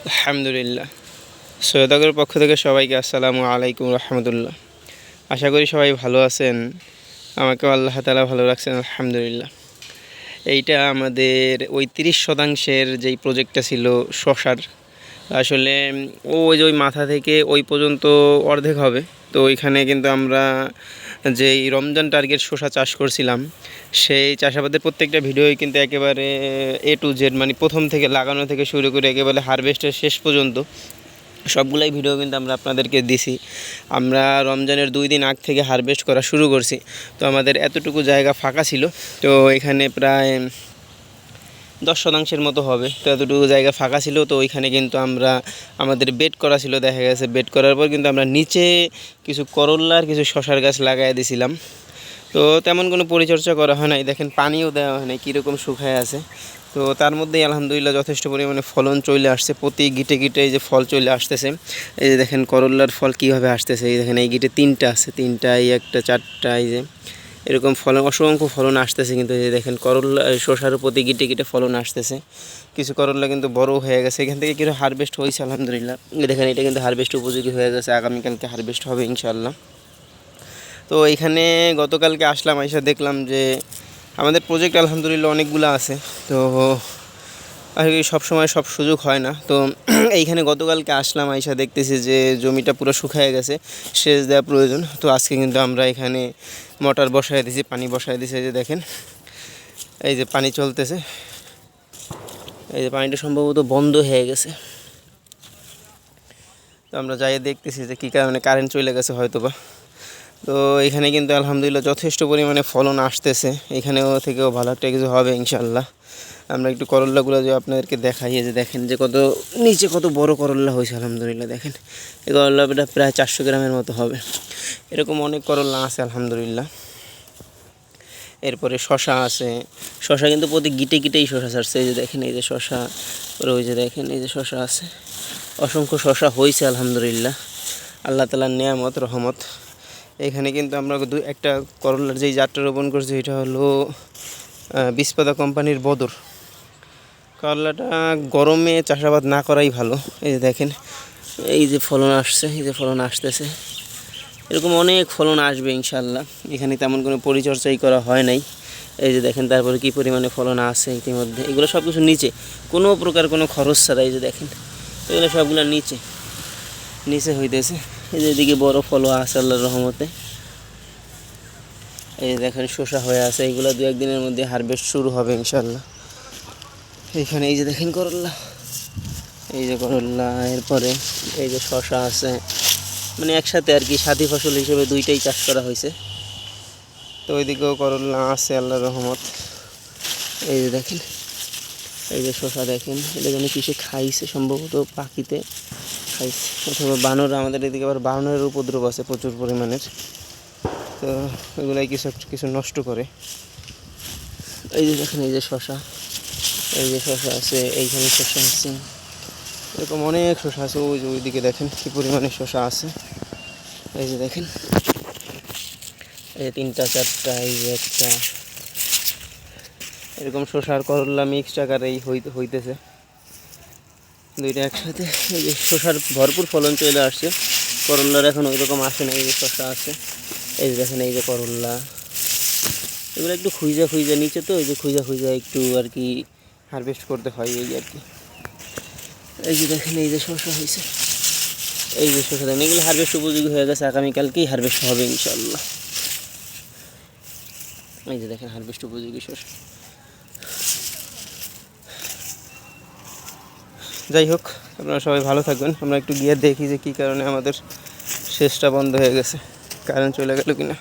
আলহামদুলিল্লাহ। সৈয়দাগরের পক্ষ থেকে সবাইকে আসসালামু আলাইকুম রহমতুল্লাহ। আশা করি সবাই ভালো আছেন। আমাকেও আল্লাহ তালা ভালো রাখছেন, আলহামদুলিল্লাহ। এইটা আমাদের ওই তিরিশ শতাংশের যেই প্রজেক্টটা ছিল শশার। আসলে ওই যে ওই মাথা থেকে ওই পর্যন্ত অর্ধেক হবে। তো ওইখানে কিন্তু আমরা যেই রমজান টার্গেট শসা চাষ করছিলাম, সেই চাষাবাদের প্রত্যেকটা ভিডিওই কিন্তু একেবারে এ টু জেড মানে প্রথম থেকে লাগানো থেকে শুরু করে একেবারে হারভেস্টের শেষ পর্যন্ত, সবগুলাই ভিডিও কিন্তু আমরা আপনাদেরকে দিছি। আমরা রমজানের দুই দিন আগ থেকে হারভেস্ট করা শুরু করছি। তো আমাদের এতটুকু জায়গা ফাঁকা ছিল। তো এখানে প্রায় দশ শতাংশের মতো হবে। তো এতটুকু জায়গা ফাঁকা ছিল, তো ওইখানে কিন্তু আমরা, আমাদের বেড করা ছিল, দেখা গেছে বেড করার পর কিন্তু আমরা নিচে কিছু করল্লার কিছু শশার গাছ লাগাই দিছিলাম। তো তেমন কোনো পরিচর্যা করা হয় নাই। দেখেন পানিও দেওয়া হয় নাই, কীরকম শুকায় আছে। তো তার মধ্যেই আলহামদুলিল্লাহ যথেষ্ট পরিমাণে ফলন চলে আসছে। প্রতি গিটে গিটে এই যে ফল চলে আসতেছে, এই যে দেখেন করল্লার ফল কীভাবে আসতেছে, এই দেখেন এই গিটে তিনটা আছে তিনটা এই একটা চারটা এই যে এরকম ফলন, অসংখ্য ফলন আসতেছে কিন্তু এই দেখেন করল্লা শসার প্রতি গিটে গিটে ফলন আসতেছে। কিছু করল্লা কিন্তু বড় হয়ে গেছে, এখান থেকে কিন্তু হারভেস্ট হয়েছে, আলহামদুলিল্লাহ। দেখেন, এটা কিন্তু হারভেস্ট উপযোগী হয়ে গেছে, আগামীকালকে হারভেস্ট হবে ইনশাল্লাহ তো এখানে গতকালকে আসলাম, এসে দেখলাম যে আমাদের প্রজেক্ট আলহামদুলিল্লাহ অনেকগুলো আছে। তো আর কি সবসময় সব সুযোগ হয় না। তো এইখানে গতকালকে আসলাম, আইসা দেখতেছি যে জমিটা পুরো শুকায় গেছে, সেচ দেওয়া প্রয়োজন। তো আজকে কিন্তু আমরা এখানে মোটর বসায় দিছি, পানি বসায় দিছি যে দেখেন, এই যে পানি চলতেছে। এই যে পানিটা সম্ভবত বন্ধ হয়ে গেছে। তো আমরা যাই দেখতেছি যে কী কারণে কারেন্ট চলে গেছে হয়তো বা তো এখানে কিন্তু আলহামদুলিল্লাহ যথেষ্ট পরিমাণে ফলন আসতেছে। এখানেও থেকেও ভালো একটা কিছু হবে ইনশাল্লাহ আমরা একটু করল্লাগুলো যে আপনাদেরকে দেখাই যে দেখেন যে কত, নিচে কত বড় করল্লা হয়েছে, আলহামদুলিল্লাহ দেখেন। এই করল্লাটা প্রায় চারশো গ্রামের মতো হবে। এরকম অনেক করল্লা আছে, আলহামদুলিল্লাহ। এরপরে শশা আছে। শশা কিন্তু প্রতি গিটে গিটেই শশা ছাড়ছে। এই যে দেখেন, এই যে শশা পরে ওই যে দেখেন, এই যে শশা আছে। অসংখ্য শশা হয়েছে, আলহামদুলিল্লাহ। আল্লাহ তালার নেয়ামত, রহমত। এখানে কিন্তু আমরা দু একটা করলার যেই জাতটা রোপণ করছি, এটা হলো বিষপাদা কোম্পানির বদর। করলাটা গরমে চাষাবাদ না করাই ভালো। এই যে দেখেন, এই যে ফলন আসছে, এই যে ফলন আসতেছে। এরকম অনেক ফলন আসবে ইনশাল্লাহ এখানে তেমন কোনো পরিচর্যাই করা হয় নাই। এই যে দেখেন, তারপরে কী পরিমাণে ফলন আছে ইতিমধ্যে। এগুলো সব কিছু নিচে। কোনো প্রকার কোনো খরচ ছাড়া, এই যে দেখেন, এগুলো সবগুলো নিচে। নিচে হইতেছে। এই এদিকে বড় ফলও আছে আল্লাহর রহমতে। এই দেখেন শসা হয়ে আছে এইগুলো দু একদিনের মধ্যে হারভেস্ট শুরু হবে ইনশাল্লাহ এইখানে এই যে দেখেন করল্লা। এই যে করল্লা, এরপরে এই যে শশা আছে। মানে একসাথে আর কি সাথী ফসল হিসেবে দুইটাই চাষ করা হয়েছে। তো ওইদিকেও করল্লা আছে আল্লাহর রহমত। এই যে দেখেন, এই যে শশা দেখেন এটা যেন কিসে খাইছে সম্ভবত পাখিতে। খাইছে। অথবা বানর আমাদের এদিকে আবার বানরের উপদ্রব আছে প্রচুর পরিমাণের। তো এগুলাই কিছু কিছু নষ্ট করে। এই যে দেখেন, এই যে শশা। এই যে শশা আছে, এইখানে শশা আছে। এরকম অনেক শশা আছে। ওই যে ওইদিকে দেখেন কী পরিমাণে শশা আছে। এই যে দেখেন। এই যে তিনটা, চারটা, এই যে একটা। এরকম শশার করল্লা মিক্সড আকারেই হইতেছে। দুইটা একসাথে এই যে শশার ভরপুর ফলন চলে আসছে। করল্লার এখন ওই রকম আসে না, এই যে শশা আছে। এই যে দেখেন, এই যে করল্লা এগুলো একটু খুঁজা খুঁজা, নিচে তো এই যে খুঁজা খুঁজা একটু আর কি হারভেস্ট করতে হয় এই আর কি। এই যে দেখেন, এই যে শশা হয়েছে। এই যে শশা দেখেন, এগুলো হারভেস্ট উপযোগী হয়ে গেছে, আগামীকালকেই হারভেস্ট হবে ইনশাল্লাহ এই যে দেখেন হারভেস্ট উপযোগী শশা যাই হোক, আপনারা সবাই ভালো থাকবেন। আমরা একটু গিয়ে দেখি যে কী কারণে আমাদের শেষটা বন্ধ হয়ে গেছে। কারেন্ট চলে গেল কিনা।